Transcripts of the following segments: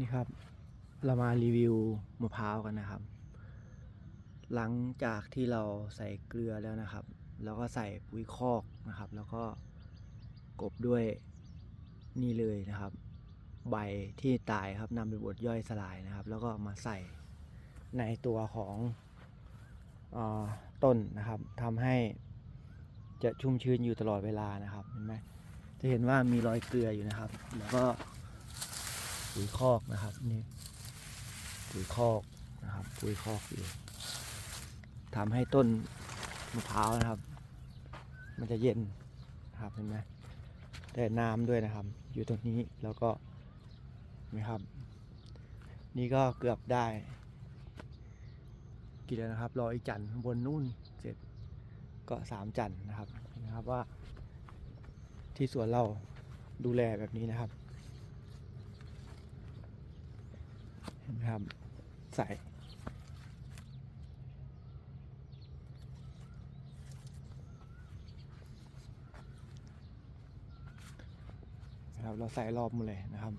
นี่ครับ เรามารีวิวมะพร้าวกันนะครับ หลังจากที่เราใส่เกลือแล้วนะครับ แล้วก็ใส่ปุ๋ยคอกนะครับ แล้วก็กบด้วยนี่เลยนะครับ ใบที่ตายครับนำไปบดย่อยสลายนะครับ แล้วก็มาใส่ในตัวของอต้นนะครับทำให้จะชุ่มชื้นอยู่ตลอดเวลานะครับเห็นไหมจะเห็นว่ามีรอยเกลืออยู่นะครับ แล้วก็ ปุ๋ยคอกนะครับนี่ปุ๋ยคอกนะครับปุ๋ยคอกอยู่ทำให้ต้นมะพร้าวนะครับ มันจะเย็นนะครับเห็นไหมแต่น้ำด้วยนะครับ อยู่ตรงนี้แล้วก็เห็นะครับ นี่ก็เกือบได้กี่แล้วนะครับ รออีกจันทร์บนนู่นเสร็จก็สามจันทร์นะครับนะครับว่าที่สวนเราดูแลแบบนี้นะครับ เห็นไหมครับ ใส่นะครับเราใส่รอบหมดเลยนะครับ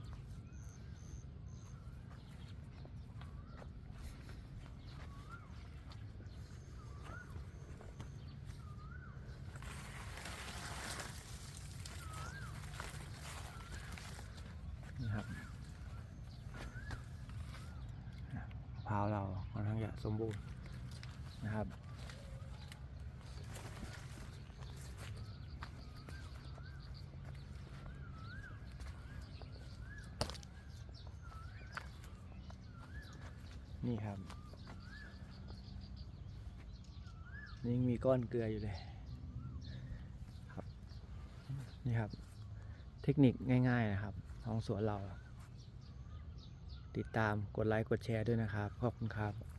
นี่ครับอะมะพ ร้าวเราค่อนข้างจะสมบูรณ์นะครับ นี่ครับ นี่ยังมีก้อนเกลืออยู่เลยครับ นี่ครับ เทคนิคง่าย ๆ นะครับ ของสวนเรา ติดตามกดไลค์กดแชร์ด้วยนะครับ ขอบคุณครับ